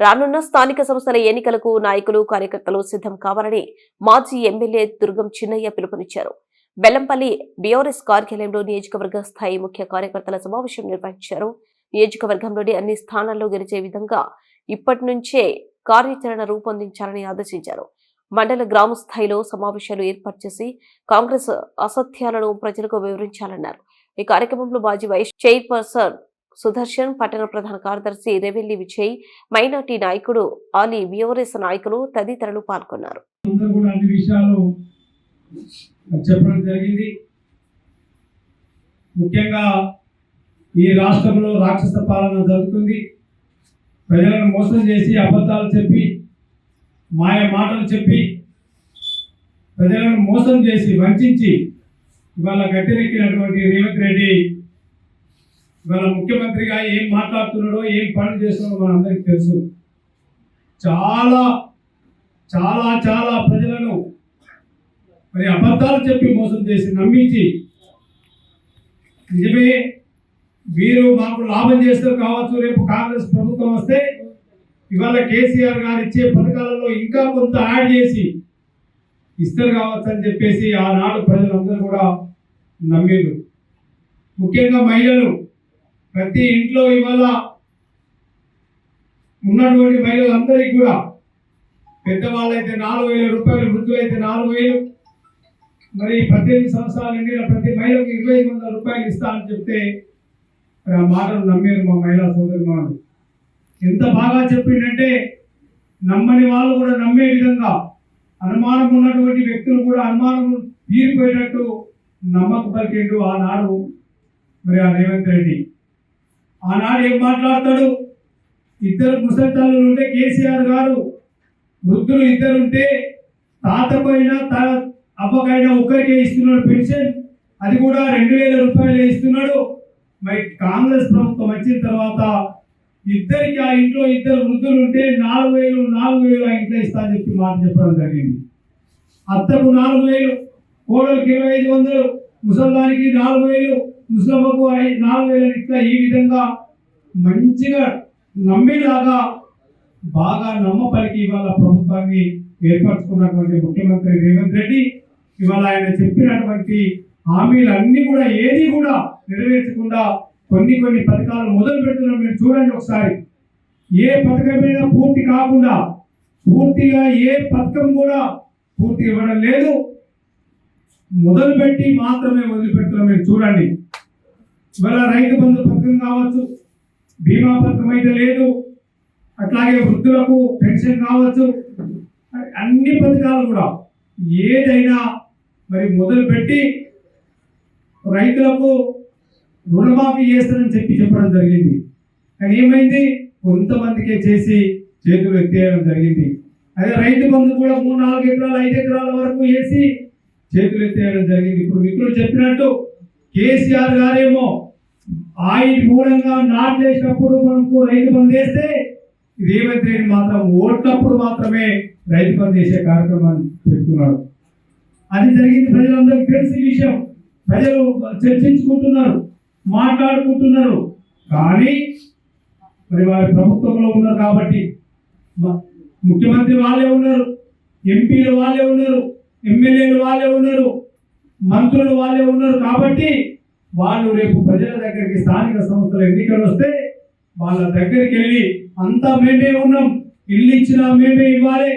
రానున్న స్థానిక సంస్థల ఎన్నికలకు నాయకులు కార్యకర్తలు సిద్ధం కావాలని మాజీ ఎమ్మెల్యే దుర్గం చిన్నయ్య పిలుపునిచ్చారు. బెల్లంపల్లి బీఆర్ఎస్ కార్యాలయంలో నియోజకవర్గ స్థాయి ముఖ్య కార్యకర్తల సమావేశం నిర్వహించారు. నియోజకవర్గంలోని అన్ని స్థానాల్లో గెలిచే విధంగా ఇప్పటి నుంచే కార్యాచరణ రూపొందించాలని ఆదేశించారు. మండల గ్రామ స్థాయిలో సమావేశాలు ఏర్పాటు చేసి కాంగ్రెస్ అసత్యాలను ప్రజలకు వివరించాలన్నారు. ఈ కార్యక్రమంలో మాజీ వైస్ చైర్పర్సన్ సుదర్శన్ పట్టణ ప్రధాన కార్యదర్శి రెవెల్లి విజయ్ మైనార్టీ నాయకుడు ఆలీ బీఆర్ఎస్ నాయకులు తదితరులు పాల్గొన్నారు. చెప్పడం జరిగింది. ముఖ్యంగా ఈ రాష్ట్రంలో రాక్షస పాలన జరుగుతుంది. ప్రజలను మోసం చేసి అబద్ధాలు చెప్పి మాయ మాటలు చెప్పి ప్రజలను మోసం చేసి వంచి ఇవాళ గట్టెనెక్కినటువంటి రేవంత్ రెడ్డి మన ముఖ్యమంత్రిగా ఏం మాట్లాడుతున్నాడో ఏం పనులు చేస్తున్నాడో మనందరికీ తెలుసు. చాలా చాలా చాలా ప్రజలను మరి అబద్ధాలు చెప్పి మోసం చేసి నమ్మించి నిజమే వీరు మాకు లాభం చేస్తారు కావచ్చు రేపు కాంగ్రెస్ ప్రభుత్వం వస్తే ఇవాళ కేసీఆర్ గారు ఇచ్చే పథకాలలో ఇంకా కొంత యాడ్ చేసి ఇస్తారు కావచ్చు అని చెప్పేసి ఆనాడు ప్రజలందరూ కూడా నమ్మిండ్రు. ముఖ్యంగా మహిళలు ప్రతి ఇంట్లో ఇవాళ ఉన్నటువంటి మహిళలందరికీ కూడా పెద్దవాళ్ళైతే నాలుగు వేల రూపాయలు వృద్ధులైతే నాలుగు వేలు. మరి పద్దెనిమిది సంవత్సరాలు నిండిన ప్రతి మహిళకు ఇరవై ఐదు వందల రూపాయలు ఇస్తా అని చెప్తే మరి ఆ మాటలు నమ్మారు మా మహిళా సోదరి ఎంత బాగా చెప్పిండంటే నమ్మని వాళ్ళు కూడా నమ్మే విధంగా అనుమానం ఉన్నటువంటి వ్యక్తులు కూడా అనుమానం తీరిపోయేటట్టు నమ్మక పలికిండు ఆనాడు మరి ఆ రేవంత్ రెడ్డి ఆనాడు ఏం మాట్లాడతాడు? ఇద్దరు ముసలి తల్లులు ఉంటే కేసీఆర్ గారు వృద్ధులు ఇద్దరు ఉంటే తాతకైనా త అవ్వకైనా ఒక్కరికే ఇస్తున్నాడు పెన్షన్. అది కూడా రెండు వేల రూపాయలు ఇస్తున్నాడు. మరి కాంగ్రెస్ ప్రభుత్వం వచ్చిన తర్వాత ఇద్దరికి ఆ ఇంట్లో ఇద్దరు వృద్ధులు ఉంటే నాలుగు వేలు నాలుగు వేలు ఆ ఇంట్లో ఇస్తా అని చెప్పి మాట చెప్పడం జరిగింది. అత్తకు నాలుగు వేలు కోడలికి ఇరవై ఐదు వందలు ముసల్దానికి నాలుగు వేలు ముసలమ్మకు ఐ- నాలుగు వేల ఇట్లా ఈ విధంగా మంచిగా నమ్మేలాగా బాగా నమ్మపలికి ఇవాళ ప్రభుత్వాన్ని ఏర్పరచుకున్నటువంటి ముఖ్యమంత్రి రేవంత్ రెడ్డి ఇవాళ ఆయన చెప్పినటువంటి హామీలన్నీ కూడా ఏది కూడా నెరవేర్చకుండా కొన్ని కొన్ని పథకాలు మొదలు పెడుతున్నాం. మీరు చూడండి ఒకసారి. ఏ పథకమైనా పూర్తి కాకుండా పూర్తిగా ఏ పథకం కూడా పూర్తి ఇవ్వడం లేదు. మొదలుపెట్టి మాత్రమే వదిలిపెట్టడమే మీరు చూడండి. ఇవాళ రైతు బంధు పథకం కావచ్చు బీమా పథకం అయితే లేదు. అట్లాగే వృద్ధులకు పెన్షన్ కావచ్చు. అన్ని పథకాలు కూడా ఏదైనా మరి మొదలుపెట్టి రైతులకు రుణమాఫీ చేస్తానని చెప్పి చెప్పడం జరిగింది. కానీ ఏమైంది? కొంతమందికే చేసి చేతులు ఎత్తేయడం జరిగింది. అదే రైతు బంధు కూడా మూడు నాలుగు ఎకరాలు ఐదు ఎకరాల వరకు వేసి చేతులు ఎత్తేయడం జరిగింది. ఇప్పుడు మిత్రులు చెప్పినట్టు కేసీఆర్ గారేమో ఆయన మూలంగా నాట్లేసినప్పుడు మనకు రైతు బంద్ వేస్తే రేవంత్ రెడ్డి మాత్రం ఓట్లప్పుడు మాత్రమే రైతు బంద్ చేసే కార్యక్రమాన్ని చెప్తున్నాడు అది జరిగింది ప్రజలందరికీ తెలిసి విషయం. ప్రజలు చర్చించుకుంటున్నారు మాట్లాడుకుంటున్నారు. కానీ మరి వారి ప్రభుత్వంలో ఉన్నారు కాబట్టి ముఖ్యమంత్రి వాళ్ళే ఉన్నారు ఎంపీలు వాళ్ళే ఉన్నారు. ఎమ్మెల్యేలు వాళ్ళే ఉన్నారు మంత్రులు వాళ్ళే ఉన్నారు కాబట్టి వాళ్ళు రేపు ప్రజల దగ్గరికి స్థానిక సంస్థల ఎన్నికలు వస్తే వాళ్ళ దగ్గరికి వెళ్ళి అంతా మేమే ఉన్నాం. ఇల్లు ఇచ్చినా మేమే ఇవ్వాలి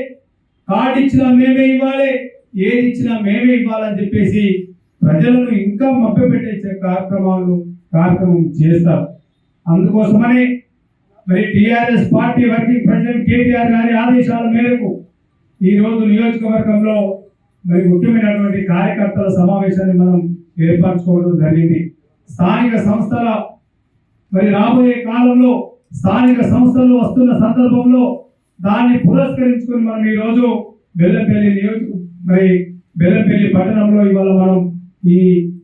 కార్డు ఇచ్చినా మేమే ఇవ్వాలి ఏది ఇచ్చినా మేమే ఇవ్వాలని చెప్పేసి ప్రజలను ఇంకా మభ్యపెట్టే కార్యక్రమాలు కార్యక్రమం చేస్తారు. అందుకోసమని మరి TRS party working president KTR గారి ఆదేశాల మేరకు ఈ రోజు నియోజకవర్గంలో మరి ముఖ్యమైనటువంటి కార్యకర్తల సమావేశాన్ని మనం ఏర్పరచుకోవడం జరిగింది. స్థానిక సంస్థల మరి రాబోయే కాలంలో స్థానిక సంస్థలు వస్తున్న సందర్భంలో దాన్ని పురస్కరించుకుని మనం ఈ రోజు బెల్లంపల్లి నియోజక మరి బెల్లంపల్లి పట్టణంలో ఇవాళ మనం ఈ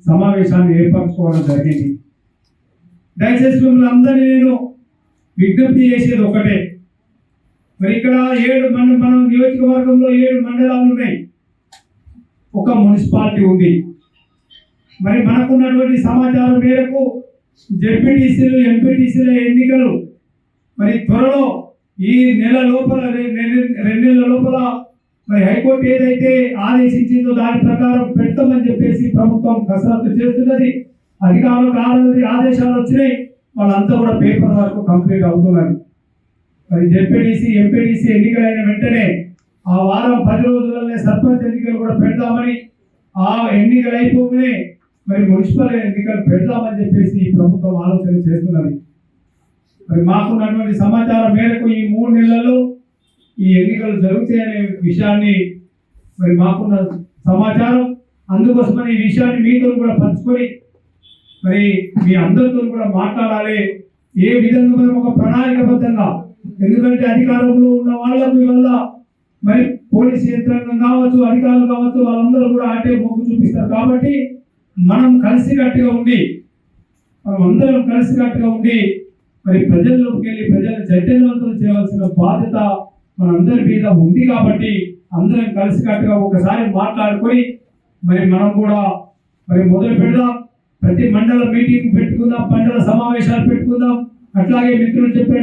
సమావేశాన్ని ఏర్పరచుకోవడం జరిగింది. దయచేసి మిమ్మల్ని అందరినీ నేను విజ్ఞప్తి చేసేది ఒకటే. మరి ఇక్కడ ఏడు మన మన నియోజకవర్గంలో ఏడు మండలాలు ఉన్నాయి. ఒక మున్సిపాలిటీ ఉంది. మరి మనకున్నటువంటి సమాచారం మేరకు జడ్పీటీసీలు ఎంపీటీసీల ఎన్నికలు మరి త్వరలో ఈ నెల లోపల రెండు నెలల లోపల మరి హైకోర్టు ఏదైతే ఆదేశించిందో దాని ప్రకారం పెడతామని చెప్పేసి ప్రభుత్వం కసరత్తు చేస్తున్నది. అధికారులు ఆల్రెడీ ఆదేశాలు వచ్చినాయి. వాళ్ళంతా కూడా పేపర్ వరకు కంప్లీట్ అవుతున్నారు. మరి జెడ్పీటీసీ ఎంపీటీసీ ఎన్నికలైన వెంటనే ఆ వారం పది రోజులనే సర్పంచ్ ఎన్నికలు కూడా పెడతామని ఆ ఎన్నికలు అయిపోగానే మరి మున్సిపల్ ఎన్నికలు పెడతామని చెప్పేసి ప్రభుత్వం ఆలోచన చేస్తున్నది. మరి మాకున్నటువంటి సమాచారం మేరకు ఈ మూడు నెలల్లో ఈ ఎన్నికలు జరుగుతాయనే విషయాన్ని మరి మాకున్న సమాచారం. అందుకోసమని ఈ విషయాన్ని మీతో కూడా పంచుకొని మరి మీ అందరితో కూడా మాట్లాడాలి. ఏ విధంగా మనం ఒక ప్రణాళికబద్ధంగా ఎందుకంటే అధికారంలో ఉన్న వాళ్ళకు వల్ల మరి పోలీస్ యంత్రాంగం కావచ్చు అధికారులు కావచ్చు వాళ్ళందరూ కూడా అటే మొగ్గు చూపిస్తారు. కాబట్టి మనం కలిసికట్టుగా ఉండి మనం అందరం కలిసికట్టుగా ఉండి మరి ప్రజల్లోకి వెళ్ళి ప్రజలను చైతన్యవంతం చేయవలసిన బాధ్యత మనందరి మీద ఉంది కాబట్టి అందరం కలిసికట్టుగా ఒకసారి మాట్లాడుకొని మరి మనం కూడా మరి మొదలు పెడదాం. ప్రతి మండల మీటింగ్ పెట్టుకుందాం మండల సమావేశాలు పెట్టుకుందాం. అట్లాగే మిత్రులు చెప్పిన